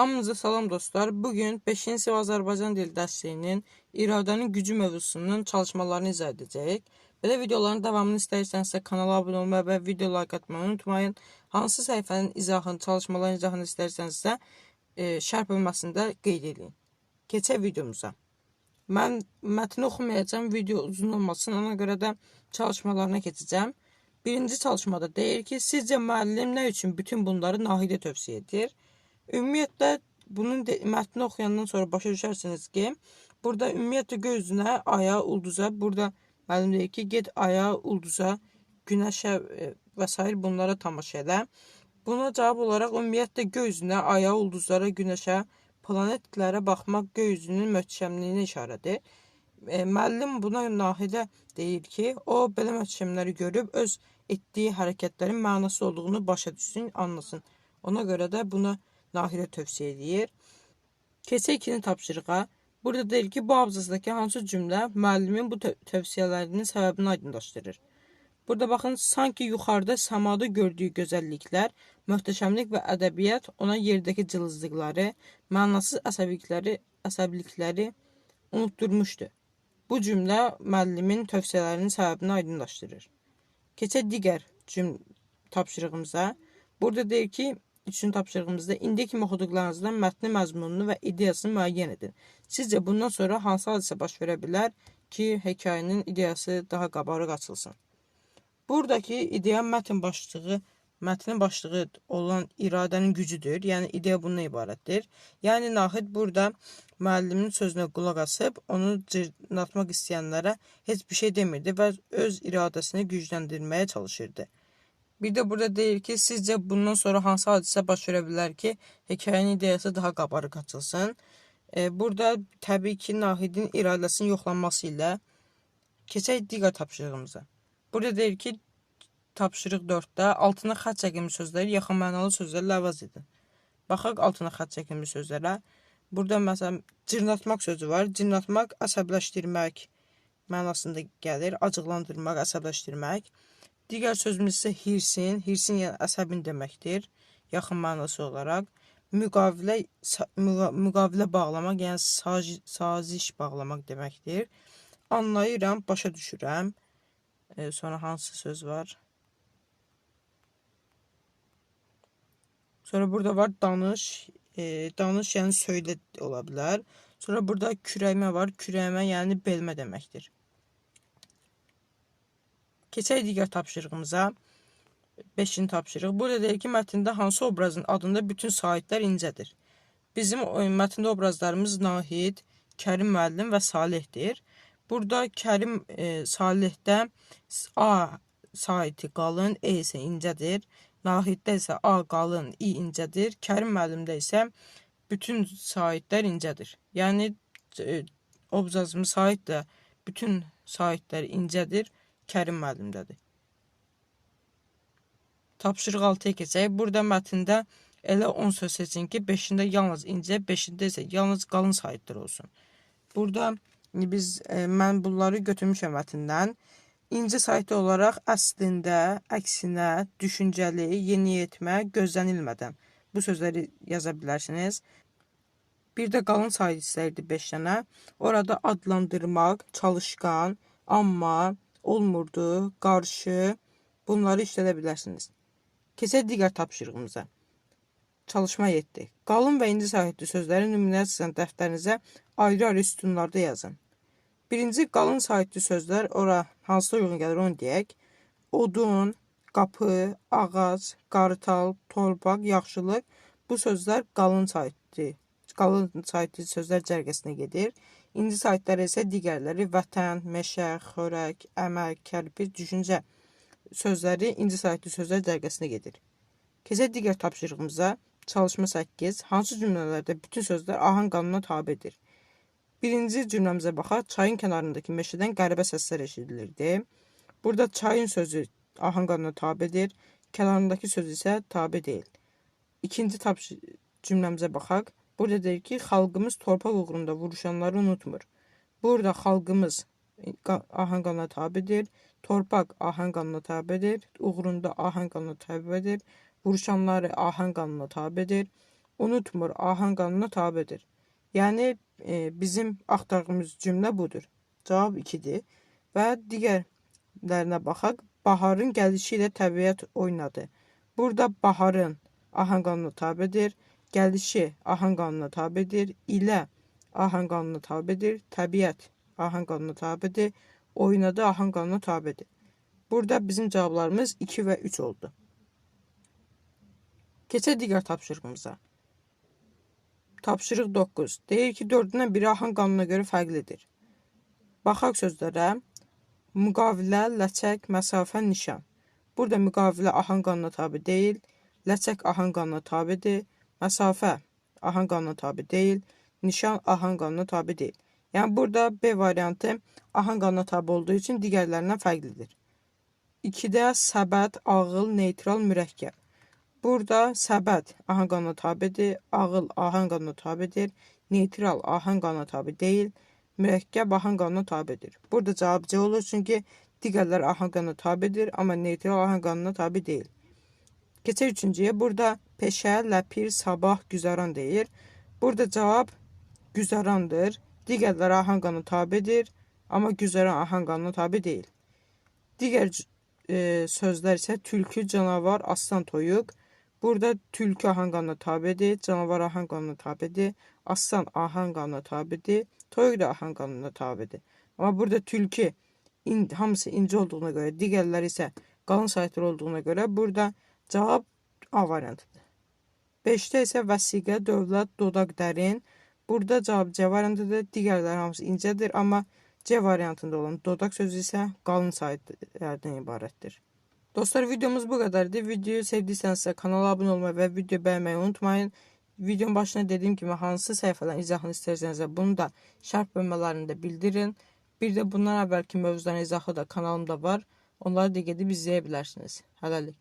Hamınıza salam dostlar. Bugün 5-ci sinif Azərbaycan dili dərslərinin iradənin gücü mövzusunun çalışmalarını izah edəcəyik. Belə videoların davamını istəyirsənsə kanala abunə olmayı və video like atmayı unutmayın. Hansı səhifənin izahını, çalışmaların izahını istəyirsənsə e, şərh bölməsində qeyd edin. Keçək videomuza. Mən mətni oxumayacağam, video uzun olmasın. Ona görə də çalışmalarına keçəcəm. Birinci çalışmada deyir ki, sizcə müəllim nə üçün bütün bunları Nahidə tövsiyə edir? Ümumiyyətlə bunun de, mətni oxuyandan sonra başa düşərsiniz ki, burada ümumiyyətlə göy üzünə, aya, ulduza, burada müəllim deyir ki, get aya, ulduza, günəşə e, və s. bunlara tamaşa elə. Buna cavab olaraq ümumiyyətlə göy üzünə, aya, ulduzlara, günəşə, planetlərə baxmaq göy üzünün möhtəşəmliyinə işarədir. E, müəllim buna Nahidə deyir ki, o belə möhtəşəmləri görüb öz etdiyi hərəkətlərin mənası olduğunu başa düşsün, anlasın. Ona görə də buna Nahirə tövsiyə edir. Keçək ikinci tapşırığa. Burada deyir ki, bu abzazdakı hansı cümlə müəllimin bu tö tövsiyələrinin səbəbini aydınlaşdırır. Burada baxın, sanki yuxarıda səmada gördüyü gözəlliklər, möhtəşəmlik və ədəbiyyat ona yerdəki cılızlıqları, mənasız əsəbilikləri, əsəbilikləri unutturmuşdu. Bu cümlə müəllimin tövsiyələrinin səbəbini aydınlaşdırır. Keçək digər cüm tapşırığımıza. Burada deyir ki, Üçüncü tapşırığımızda indi kimi oxuduqlarınızdan mətnin məzmununu və ideyasını müəyyən edin. Sizcə bundan sonra hansı hadisə baş verə bilər ki, hekayənin ideyası daha qabarıq açılsın? Buradakı ideya mətn başlığı mətnin başlığı olan iradənin gücüdür. Yəni ideya bundan ibarətdir. Yəni Nahid burada müəllimin sözünə qulaq asıb onu cırnatmaq istəyənlərə heç bir şey demirdi və öz iradəsini gücləndirməyə çalışırdı. Bir de burada deyir ki, sizcə bundan sonra hansı hadisə baş verə bilər ki, hekayənin ideyası daha qabarıq açılsın? E, burada təbii ki, Nahidin iradəsinin yoxlanması ilə keçək digər tapşırığımıza. Burada deyir ki, tapşırıq 4-də altına xətt çəkilmiş sözləri yaxın mənalı sözlərlə əvəz edin. Baxaq altına xətt çəkilmiş sözlərə. Burada məsələn cırnatmaq sözü var. Cırnatmaq əsəbləşdirmək mənasında gəlir. Acıqlandırmaq, əsəbləşdirmək. Digər sözümüz isə hirsin. Hirsin yəni əsəbin deməkdir. Yaxın mənası olaraq. Müqavilə müqavilə bağlamaq, yəni sazi, saziş bağlamaq deməkdir. Anlayıram, başa düşürəm. E, sonra hansı söz var? Sonra burada var danış. E, danış yəni söylə ola bilər. Sonra burada kürəymə var. Kürəymə yəni belmə deməkdir. Keçək digər tapşırığımıza. 5-ci tapşırıq. Burada deyir ki, mətndə hansı obrazın adında bütün sahitlər incədir. Bizim mətndə obrazlarımız Nahid, Kərim müəllim və Salihdir. Burada Kərim e, Salihdə A saiti qalın, E isə incədir. Nahiddə isə A qalın, I incədir. Kərim müəllimdə isə bütün sahitlər incədir. Yəni e, obrazımız sahit də bütün sahitlər incədir. Kərim müəllimdədir. Tapşırıq 6-ya keçək. Burada mətndə elə 10 söz seçin ki, 5-də yalnız incə, 5-də isə yalnız qalın saytlar olsun. Burada biz e, mən bunları götürmüşəm mətndən. İnci saytı olaraq əslində, əksinə, düşüncəli, yeniyetmə, gözlənilmədən bu sözləri yaza bilərsiniz. Bir də qalın sayt istəyirdi 5 dənə. Orada adlandırmaq, çalışqan, amma, olmurdu, qarşı bunları işlədə bilərsiniz. Keçək digər tapşırığımıza. Çalışma 7. Qalın və inci sahibli sözləri nümunələr dəftərinizə ayrı-ayrı sütunlarda yazın. Birinci qalın sahibli sözlər ora hansı uyğun gəlir onu deyək. Odun, qapı, ağac, qartal, torpaq, yaxşılıq bu sözlər qalın sahibli, qalın sahibli sözlər cərgəsinə gedir. İnci saytları isə digərləri vətən, meşə, xörək, əmək, kərpic, düşüncə sözləri inci saytlı sözlər dərgəsinə gedir. Keçək digər tapşırığımıza. Çalışma 8. Hansı cümlələrdə bütün sözlər ahang qanununa tabedir? Birinci cümləmizə baxaq. Çayın kənarındakı meşədən qəribə səslər eşidilirdi. Burada çayın sözü ahang qanununa tabedir. Kənarındakı söz isə tabe deyil. İkinci cümləmizə baxaq. Burada deyir ki, xalqımız torpaq uğrunda vuruşanları unutmur. Burada xalqımız ahəng qanuna tabidir. Torpaq ahəng qanuna tabidir. Uğrunda ahəng qanuna tabidir. Vuruşanları ahəng qanuna tabidir. unutmur, ahang qanuna tabedir. Yəni e, bizim axtardığımız cümlə budur. Cavab 2-dir. Və digərlərinə baxaq. Baharın gəlişi ilə təbiət oynadı. Burada baharın ahang qanuna tabedir. Gəlişi ahang qanuna tabedir. İlə ahang qanuna tabedir. Təbiət ahang qanuna tabedir. Oynadı ahang qanuna tabedir. Burada bizim cavablarımız 2 və 3 oldu. Keçək digər tapşırığımıza. Tapşırıq 9. Deyir ki, dördündən biri ahang qanuna görə fərqlidir. Baxaq sözlərə. Müqavilə, ləçək, məsafə, nişan. Burada müqavilə ahang qanuna tabe deyil. Ləçək ahang qanuna tabedir. Məsafə ahang qanuna tabe deyil. Nişan ahang qanuna tabe deyil. Yəni burada B variantı ahang qanuna tabe olduğu üçün digərlərindən fərqlidir. 2-də səbət, ağıl, neytral, mürəkkəb. Burada səbət ahang qanuna tabedir, ağıl ahang qanuna tabedir, neytral ahang qanuna tabe deyil, mürəkkəb ahang qanuna tabedir. Burada cavab C olur çünki digərlər ahang qanuna tabedir, amma neytral ahang qanuna tabe deyil. Keçək üçüncüyə. Burada peşə, ləpir, sabah, güzəran deyir. Burada cavab güzərandır. Digərləri ahang qanuna tabedir, amma güzəran ahang qanuna tabe deyil. Digər e, sözlər isə tülkü, canavar, aslan, toyuq. Burada tülkü ahang qanuna tabedir, canavar ahang qanuna tabedir, aslan ahang qanuna tabedir, toyuq da ahang qanuna tabedir. Amma burada tülkü in, hamısı ince olduğuna görə, digərləri isə qalın saytır olduğuna görə burada cavab A variantıdır. 5-də isə vəsiqə, dövlət, dodaq, dərin. Burada cavab C variantıdır. Digərləri hamısı incədir, amma C variantında olan dodaq sözü isə qalın saytlardan ibarətdir. Dostlar videomuz bu kadardı. Videoyu sevdiysenizsə kanala abone olmayı və video beğenmeyi unutmayın. Videonun başına dediyim kimi hansı səhifədən izahını istərsənizsə bunu da şərh bölmələrində bildirin. Bir də bundan əvvəlki mövzuların izahı da kanalımda var. Onları da gedib izləyə bilərsiniz. Hələlik.